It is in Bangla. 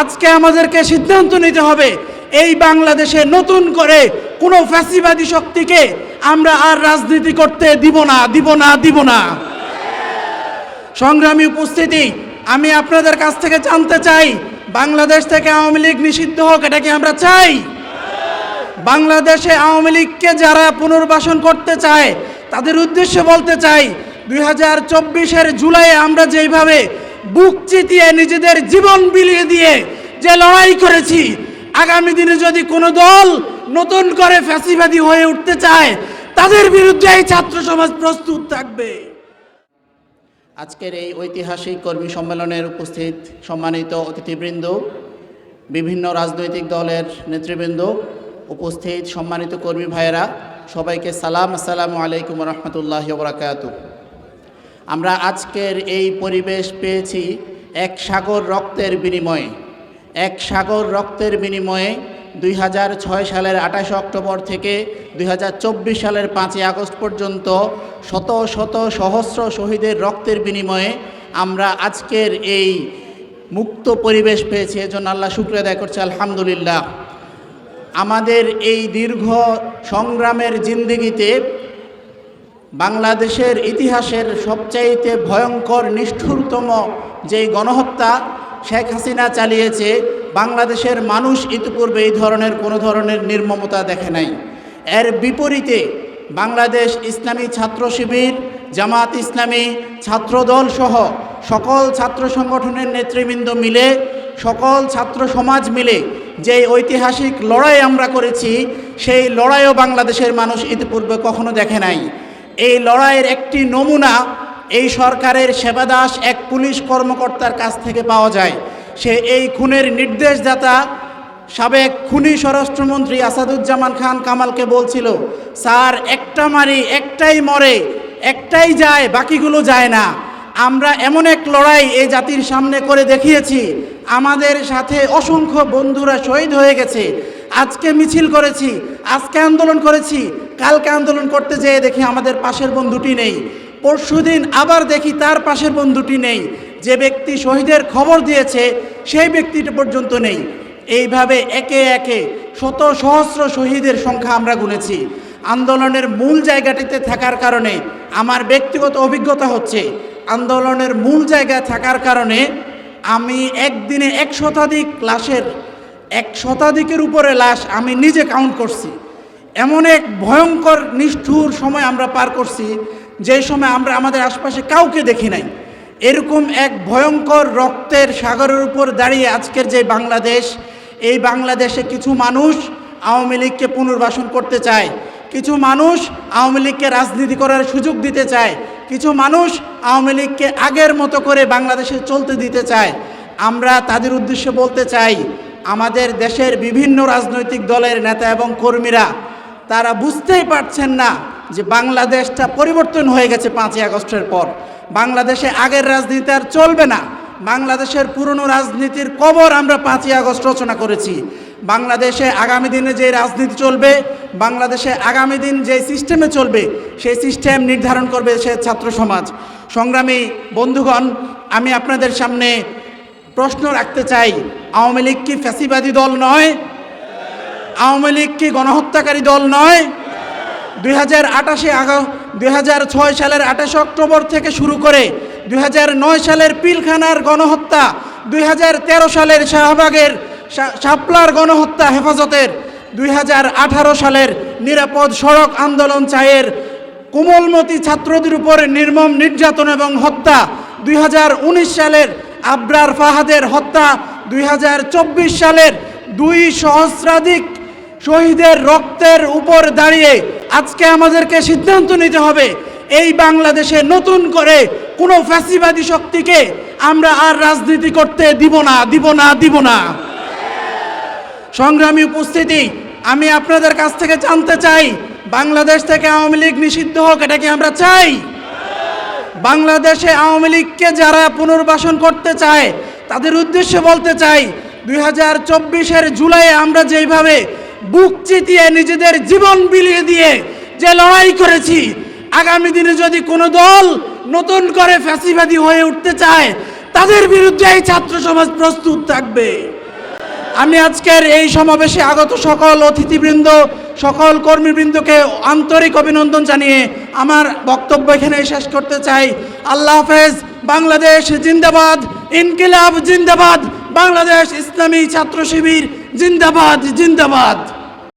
আজকে আমাদেরকে সিদ্ধান্ত নিতে হবে, এই বাংলাদেশে নতুন করে কোনো ফ্যাসিবাদী শক্তিকে আমরা আর রাজনীতি করতে দিব না দিব না দিব না। সংগ্রামী উপস্থিতি, আমি আপনাদের কাছ থেকে জানতে চাই, বাংলাদেশ থেকে আওয়ামী লীগ নিষিদ্ধ হোক, এটা কি আমরা চাই? বাংলাদেশে আওয়ামী লীগকে যারা পুনর্বাসন করতে চায়, তাদের উদ্দেশ্যে বলতে চাই, দুই হাজার জুলাইয়ে আমরা যেইভাবে বুক চিতিয়ে নিজেদের জীবন বিলিয়ে দিয়ে যে লড়াই করেছি, আগামী দিনে যদি কোনো দল নতুন করে ফ্যাসিবাদী হয়ে উঠতে চায়, তাদের বিরুদ্ধে এই ছাত্র সমাজ প্রস্তুত থাকবে। আজকের এই ঐতিহাসিক কর্মী সম্মেলনের উপস্থিত সম্মানিত অতিথিবৃন্দ, বিভিন্ন রাজনৈতিক দলের নেতৃবৃন্দ, উপস্থিত সম্মানিত কর্মী ভাইয়েরা, সবাইকে সালাম, আসসালামু আলাইকুম রহমতুল্লাহ বরাকাত আমরা আজকের এই পরিবেশ পেয়েছি এক সাগর রক্তের বিনিময়ে। এক সাগর রক্তের বিনিময়ে দুই হাজার ছয় সালের আঠাশে অক্টোবর থেকে দুই হাজার চব্বিশ সালের পাঁচই আগস্ট পর্যন্ত শত শত সহস্র শহীদের রক্তের বিনিময়ে আমরা আজকের এই মুক্ত পরিবেশ পেয়েছি। এজন্য আল্লাহ শুক্রিয়া আদায় করছে, আলহামদুলিল্লাহ। আমাদের এই দীর্ঘ সংগ্রামের জিন্দিগিতে বাংলাদেশের ইতিহাসের সবচাইতে ভয়ঙ্কর, নিষ্ঠুরতম যেই গণহত্যা শেখ হাসিনা চালিয়েছে, বাংলাদেশের মানুষ ইতিপূর্বে এই ধরনের কোনো ধরনের নির্মমতা দেখে নাই। এর বিপরীতে বাংলাদেশ ইসলামী ছাত্র শিবির, জামাত ইসলামী ছাত্রদল সহ সকল ছাত্র সংগঠনের নেতৃবৃন্দ মিলে, সকল ছাত্র সমাজ মিলে যে ঐতিহাসিক লড়াই আমরা করেছি, সেই লড়াইও বাংলাদেশের মানুষ ইতিপূর্বে কখনো দেখে নাই। এই লড়াইয়ের একটি নমুনা এই সরকারের সেবাদাস এক পুলিশ কর্মকর্তার কাছ থেকে পাওয়া যায়। সে এই খুনের নির্দেশদাতা সাবেক খুনি স্বরাষ্ট্রমন্ত্রী আসাদুজ্জামান খান কামালকে বলছিল, স্যার, একটা মারি, একটাই মরে, একটাই যায়, বাকিগুলো যায় না। আমরা এমন এক লড়াই এই জাতির সামনে করে দেখিয়েছি। আমাদের সাথে অসংখ্য বন্ধুরা শহীদ হয়ে গেছে। আজকে মিছিল করেছি, আজকে আন্দোলন করেছি কালকে আন্দোলন করতে যেয়ে দেখি আমাদের পাশের বন্ধুটি নেই। পরশুদিন আবার দেখি তার পাশের বন্ধুটি নেই। যে ব্যক্তি শহীদের খবর দিয়েছে, সেই ব্যক্তিটা পর্যন্ত নেই। এইভাবে একে একে শত সহস্র শহীদের সংখ্যা আমরা গুনেছি। আন্দোলনের মূল জায়গাটিতে থাকার কারণে আমার ব্যক্তিগত অভিজ্ঞতা হচ্ছে, আন্দোলনের মূল জায়গায় থাকার কারণে আমি একদিনে এক শতাধিক লাশের, এক শতাধিকের উপরে লাশ আমি নিজে কাউন্ট করছি। এমন এক ভয়ঙ্কর, নিষ্ঠুর সময় আমরা পার করছি যে সময় আমরা আমাদের আশপাশে কাউকে দেখি নাই। এরকম এক ভয়ঙ্কর রক্তের সাগরের উপর দাঁড়িয়ে আজকের যে বাংলাদেশ, এই বাংলাদেশে কিছু মানুষ আওয়ামী লীগকে পুনর্বাসন করতে চায়, কিছু মানুষ আওয়ামী লীগকে রাজনীতি করার সুযোগ দিতে চায়, কিছু মানুষ আওয়ামী লীগকে আগের মতো করে বাংলাদেশে চলতে দিতে চায়। আমরা তাদের উদ্দেশ্যে বলতে চাই, আমাদের দেশের বিভিন্ন রাজনৈতিক দলের নেতা এবং কর্মীরা তারা বুঝতেই পারছেন না যে বাংলাদেশটা পরিবর্তন হয়ে গেছে পাঁচই আগস্টের পর। বাংলাদেশে আগের রাজনীতি আর চলবে না। বাংলাদেশের পুরনো রাজনীতির কবর আমরা পাঁচই আগস্ট রচনা করেছি। বাংলাদেশে আগামী দিনে যে রাজনীতি চলবে, বাংলাদেশে আগামী দিন যে সিস্টেমে চলবে, সেই সিস্টেম নির্ধারণ করবে সে ছাত্র সমাজ। সংগ্রামী বন্ধুগণ, আমি আপনাদের সামনে প্রশ্ন রাখতে চাই, আওয়ামী লীগ কি ফ্যাসিবাদী দল নয় আওয়ামী লীগ কি গণহত্যাকারী দল নয়? দুই হাজার আটাশে দুই হাজার ছয় সালের আঠাশে অক্টোবর থেকে শুরু করে দুই হাজার নয় সালের পিলখানার গণহত্যা, দুই হাজার তেরো সালের শাহবাগের শাপলার গণহত্যা হেফাজতের, দুই হাজার আঠারো সালের নিরাপদ সড়ক আন্দোলন চায়ের কোমলমতি ছাত্রদের উপর নির্মম নির্যাতন এবং হত্যা, দুই হাজার উনিশ সালের আবরার ফাহাদের হত্যা, দুই হাজার চব্বিশ সালের দুই সহস্রাধিক শহীদের রক্তের উপর দাঁড়িয়ে আজকে আমাদেরকে সিদ্ধান্ত নিতে হবে, এই বাংলাদেশে নতুন করে কোনো ফ্যাসিবাদী শক্তিকে আমরা আর রাজনীতি করতে দিব না দিব না দিব না। সংগ্রামী উপস্থিতি, আমি আপনাদের কাছ থেকে জানতে চাই, বাংলাদেশ থেকে আওয়ামী লীগ নিষিদ্ধ হোক, এটা কি আমরা চাই? বাংলাদেশে আওয়ামী লীগকে যারা পুনর্বাসন করতে চায়, তাদের উদ্দেশ্যে বলতে চাই, দুই হাজার জুলাইয়ে আমরা যেইভাবে বুক চিতিয়ে নিজেদের জীবন বিলিয়ে দিয়ে যে লড়াই করেছি, আগামী দিনে যদি কোনো দল নতুন করে ফ্যাসিবাদী হয়ে উঠতে চায়, তাদের বিরুদ্ধে এই ছাত্র সমাজ প্রস্তুত থাকবে। আমি আজকের এই সমাবেশে আগত সকল অতিথিবৃন্দ, সকল কর্মীবৃন্দকে আন্তরিক অভিনন্দন জানিয়ে আমার বক্তব্য এখানে শেষ করতে চাই। আল্লাহ হাফেজ, বাংলাদেশ জিন্দাবাদ, ইনকিলাব জিন্দাবাদ, বাংলাদেশ ইসলামী ছাত্র শিবির জিন্দাবাদ জিন্দাবাদ।